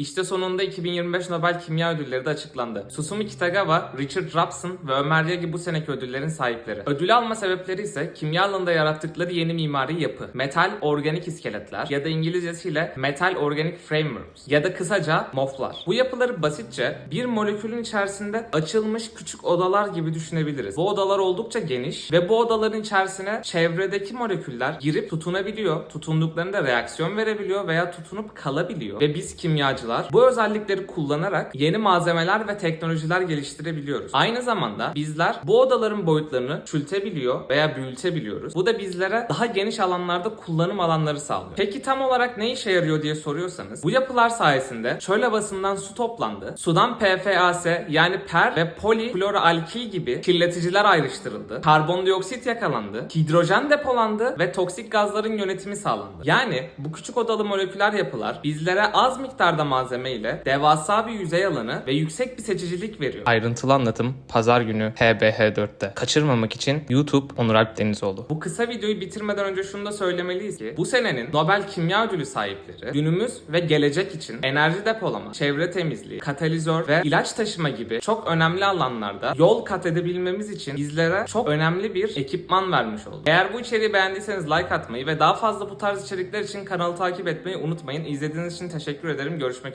İşte sonunda 2025 Nobel Kimya Ödülleri de açıklandı. Susumi Kitagawa, Richard Robson ve Ömer Yagi bu seneki ödüllerin sahipleri. Ödülü alma sebepleri ise kimya alanında yarattıkları yeni mimari yapı, metal organik iskeletler ya da İngilizcesiyle Metal Organic Frameworks ya da kısaca MOF'lar. Bu yapıları basitçe bir molekülün içerisinde açılmış küçük odalar gibi düşünebiliriz. Bu odalar oldukça geniş ve bu odaların içerisine çevredeki moleküller girip tutunabiliyor. Tutunduklarında reaksiyon verebiliyor veya tutunup kalabiliyor. Ve biz kimyacılar bu özellikleri kullanarak yeni malzemeler ve teknolojiler geliştirebiliyoruz. Aynı zamanda bizler bu odaların boyutlarını küçültebiliyor veya büyütebiliyoruz. Bu da bizlere daha geniş alanlarda kullanım alanları sağlıyor. Peki tam olarak ne işe yarıyor diye soruyorsanız bu yapılar sayesinde çöl havasından su toplandı. Sudan PFAS yani per ve polikloralkil gibi kirleticiler ayrıştırıldı. Karbondioksit yakalandı. Hidrojen depolandı ve toksik gazların yönetimi sağlandı. Yani bu küçük odalı moleküler yapılar bizlere az miktarda malzeme ile devasa bir yüzey alanı ve yüksek bir seçicilik veriyor. Ayrıntılı anlatım pazar günü HBH4'te. Kaçırmamak için YouTube Onur Alp Denizoğlu. Bu kısa videoyu bitirmeden önce şunu da söylemeliyiz ki bu senenin Nobel Kimya Ödülü sahipleri günümüz ve gelecek için enerji depolama, çevre temizliği, katalizör ve ilaç taşıma gibi çok önemli alanlarda yol kat edebilmemiz için bizlere çok önemli bir ekipman vermiş oldu. Eğer bu içeriği beğendiyseniz like atmayı ve daha fazla bu tarz içerikler için kanalı takip etmeyi unutmayın. İzlediğiniz için teşekkür ederim. Görüşmek